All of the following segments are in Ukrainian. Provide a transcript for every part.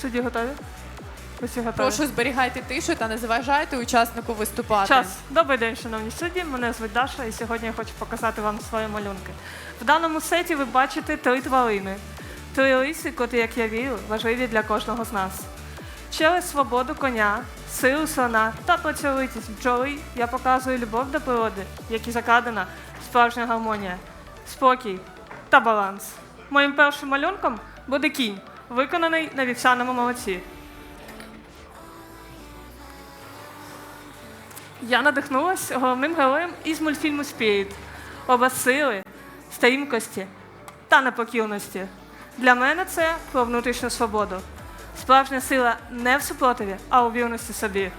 Судді готові? Усі готові? Прошу зберігайте тишу та не заважайте учаснику виступати. Час. Добрий день, шановні судді. Мене звуть Даша, і сьогодні я хочу показати вам свої малюнки. В даному сеті ви бачите три тварини. Три лиси, котрі, як я вірю, важливі для кожного з нас. Через свободу коня, силу слона та працьовитість бджоли я показую любов до природи, в якій закладена справжня гармонія, спокій та баланс. Моїм першим малюнком буде кінь, виконаний на вівсяному молоці. Я надихнулася головним героєм із мультфільму Спіріт. оба сили, стрімкості та непокірності. Для мене це про внутрішню свободу. Справжня сила не в супротиві, а у вірності собі.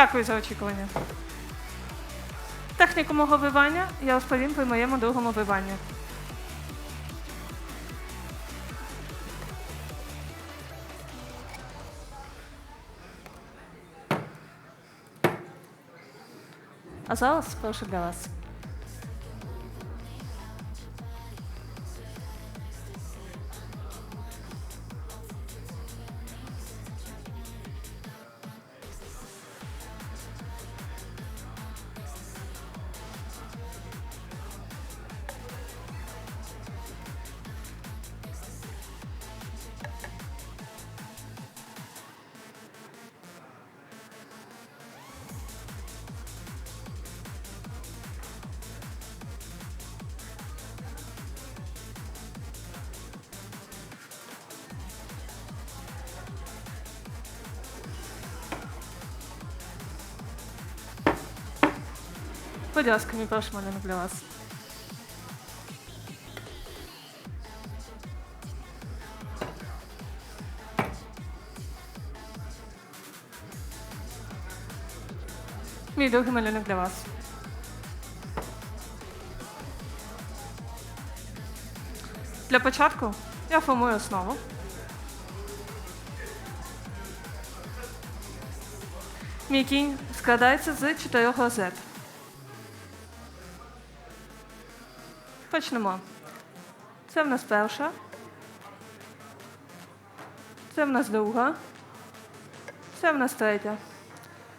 Дякую за очікування. Техніку мого вивання я розповім при моєму другому виванні. А зараз прошу для вас. Перший малюнок для вас. Мій другий малюнок для вас. Для початку я формую основу. Мій кінь складається з чотирьох розет. Почнемо. Це в нас перша. Це в нас друга. Це в нас третя.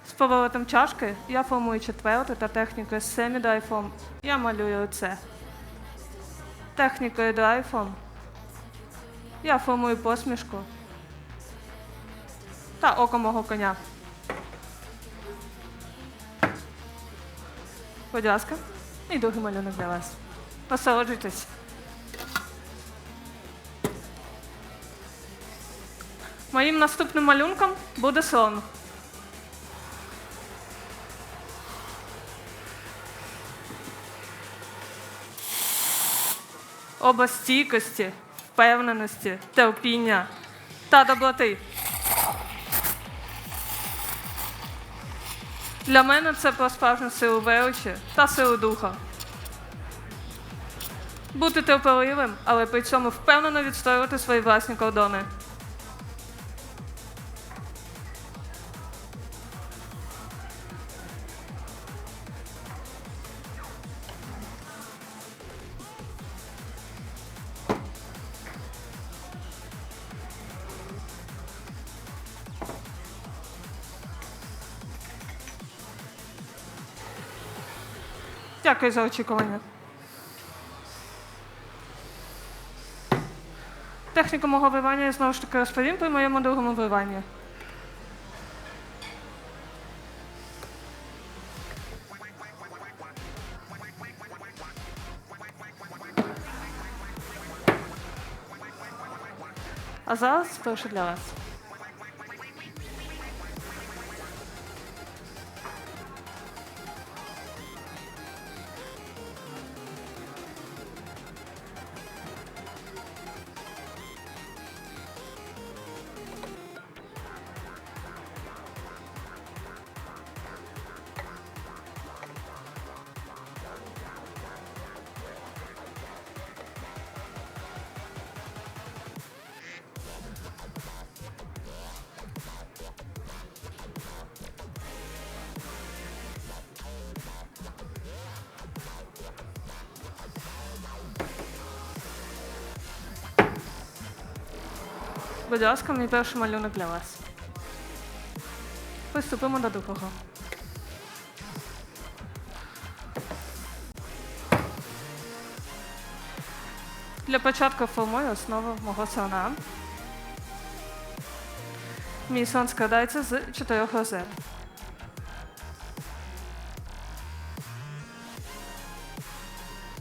З поворотом чашки я формую четверту та технікою семі-драйфом я малюю оце. Технікою драйфом я формую посмішку та око мого коня. Будь ласка, і другий малюнок для вас. Насолоджуйтесь. Моїм наступним малюнком буде слон. Образ стійкості, впевненості, терпіння та доброти. Для мене це про справжню силу величі та силу духа. Бути терпеливим, але при цьому впевнено відстоювати свої власні кордони. Дякую за очікування. Техніку мого вивання я знову ж таки розповім при моєму другому виванні. А зараз перше для вас. Будь ласка, мій перший малюнок для вас. Приступимо до другого. Для початку формую основу мого слона. Мій сон складається з чотирьох розет.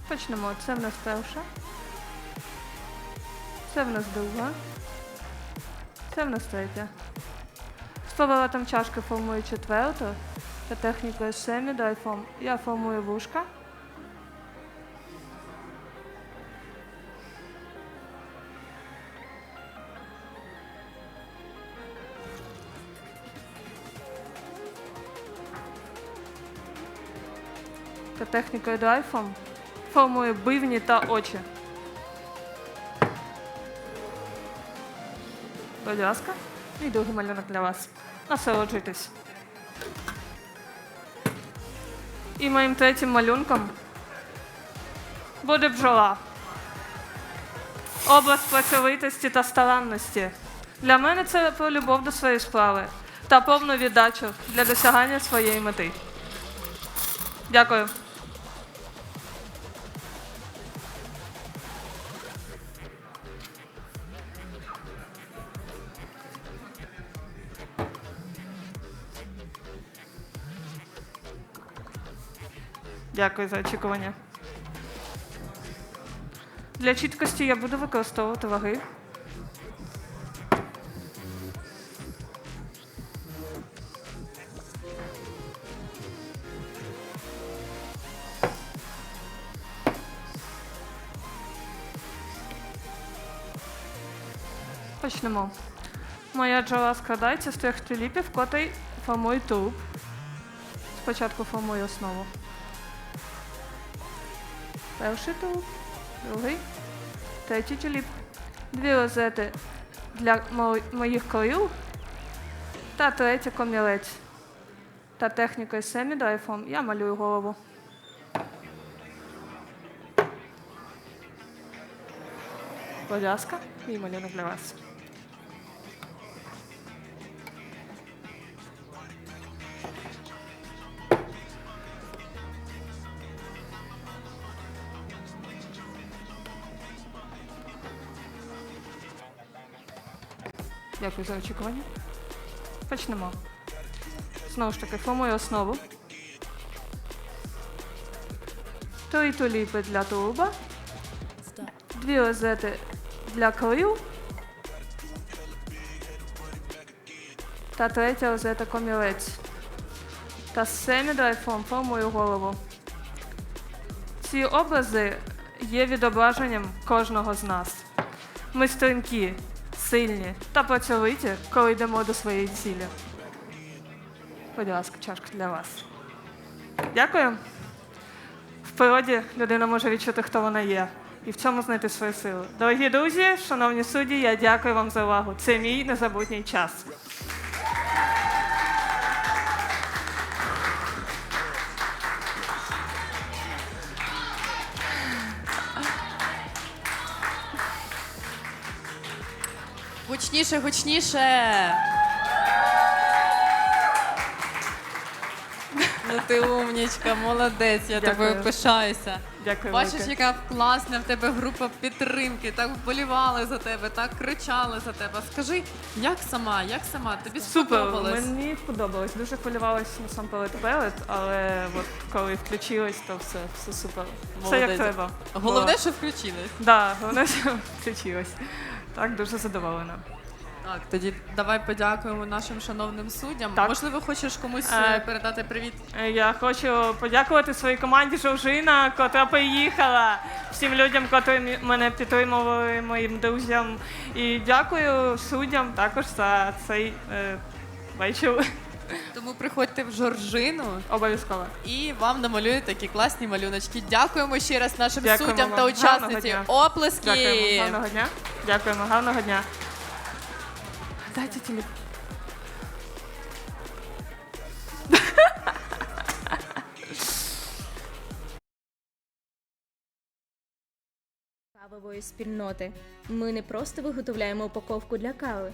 Почнемо. Це в нас перша. Це в нас друга. Це в нас третя. З поворотом чашки формую четверту. Та технікою семі-дайфом я формую вушка. Та технікою драйфом формую бивні та очі. Будь ласка, і другий малюнок для вас. Насолоджуйтесь. І моїм третім малюнком буде бджола. Область працьовитості та старанності. Для мене це про любов до своєї справи та повну віддачу для досягання своєї мети. Дякую. Дякую за очікування. Для чіткості я буду використовувати ваги. Почнемо. Моя джола складається з трьох тюліпів, котрий формує тулуб. Спочатку формую основу. Перший тулуб, другий, третій тюліп. Дві розети для моїх корил та третя комілець. Та технікою семідрайфом я малюю голову. Будь ласка, мій малюнок для вас. Дякую за очікування. Почнемо. Знову ж таки, формую основу. Три туліпи для тулуба. Дві розети для крил. Та третя розета комілець. Та семі-драйфом формую голову. Ці образи є відображенням кожного з нас. Ми стрімкі, сильні та працьовиті, коли йдемо до своєї цілі. Будь ласка, чашка для вас. Дякую. В природі людина може відчути, хто вона є, і в цьому знайти свою силу. Дорогі друзі, шановні судді, я дякую вам за увагу. Це мій незабутній час. Гучніше, гучніше. Ну ти умнічка, молодець, я Дякую. тобою пишаюся. Дякую. Бачиш, велике. яка класна в тебе група підтримки, так вболівали за тебе, так кричали за тебе. Скажи, як сама, як сама? Тобі Супер, сподобалось? мені сподобалось. Дуже хвилювалась насамперед перед, але от коли включилась, то все, все супер. Все як Молодець. треба. Головне, Було. що включились. Да, головне, що включилась. Так, дуже задоволена. Так, тоді давай подякуємо нашим шановним суддям. Так. Можливо, хочеш комусь Е, е, передати привіт? Е, Я хочу подякувати своїй команді Жовжина, котра приїхала, всім людям, котрі мі- мене підтримували, моїм друзям. І дякую суддям також за цей е, вечір. Тому приходьте в Жоржину Обов'язково. і вам намалюють такі класні малюночки. Дякуємо ще раз нашим Дякуємо суддям вам. та Гарного учасниці. дня. Оплески! Дякуємо. Гарного дня. Дякуємо, гарного дня. Дайте телефон. кавової спільноти. Ми не просто виготовляємо упаковку для кави.